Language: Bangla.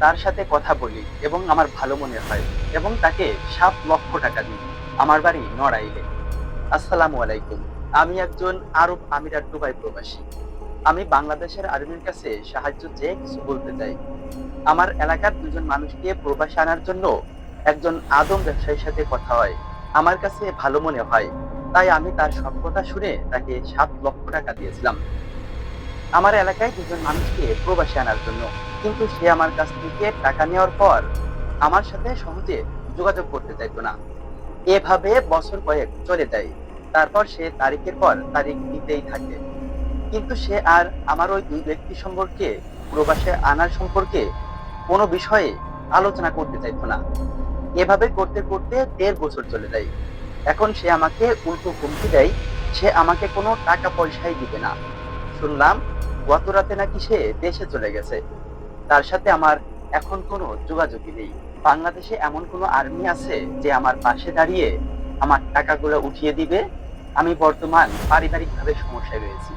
তার সাথে কথা বলি এবং আমার ভালো মনে হয় এবং তাকে সাত লক্ষ টাকা দিই। আমার বাড়ি নড়াইলে। আসসালামু আলাইকুম। আমি একজন আরব আমিরাত দুবাই প্রবাসী। আমি বাংলাদেশের আর্মির কাছে সাহায্য চেয়ে কিছু বলতে চাই। আমার এলাকার দুজন মানুষকে প্রবাসে আনার জন্য একজন আদম ব্যবসায়ীর সাথে কথা হয়। আমার কাছে ভালো মনে হয়। তাই আমি তার সব কথা শুনে তাকে সাত লক্ষ টাকা দিয়েছিলাম। আমার এলাকায় দুজন মানুষকে প্রবাসে আনার জন্য, কিন্তু সে আমার কাছ থেকে টাকা নেওয়ার পর আমার সাথে সহজে যোগাযোগ করতে চাইতো না। এভাবে বছর কয়েক চলে যায়। তারপর সে তারিখের পর তারিখ দিতেই থাকে। কিন্তু সে আর আমার ওই দুই ব্যক্তি সম্পর্কে, প্রবাসে আনার সম্পর্কে কোনো বিষয়ে আলোচনা করতে চাইতো না। এভাবে করতে করতে দেড় বছর চলে যায়। এখন সে আমাকে উল্টো হুমকি দেয়, সে আমাকে কোনো টাকা পয়সাই দিবে না। শুনলাম, গত রাতে নাকি সে দেশে চলে গেছে। তার সাথে আমার এখন কোনো যোগাযোগই নেই। বাংলাদেশে এমন কোনো আর্মি আছে যে আমার পাশে দাঁড়িয়ে আমার টাকাগুলো উঠিয়ে দিবে? আমি বর্তমান পারিবারিকভাবে সমস্যায় রয়েছি।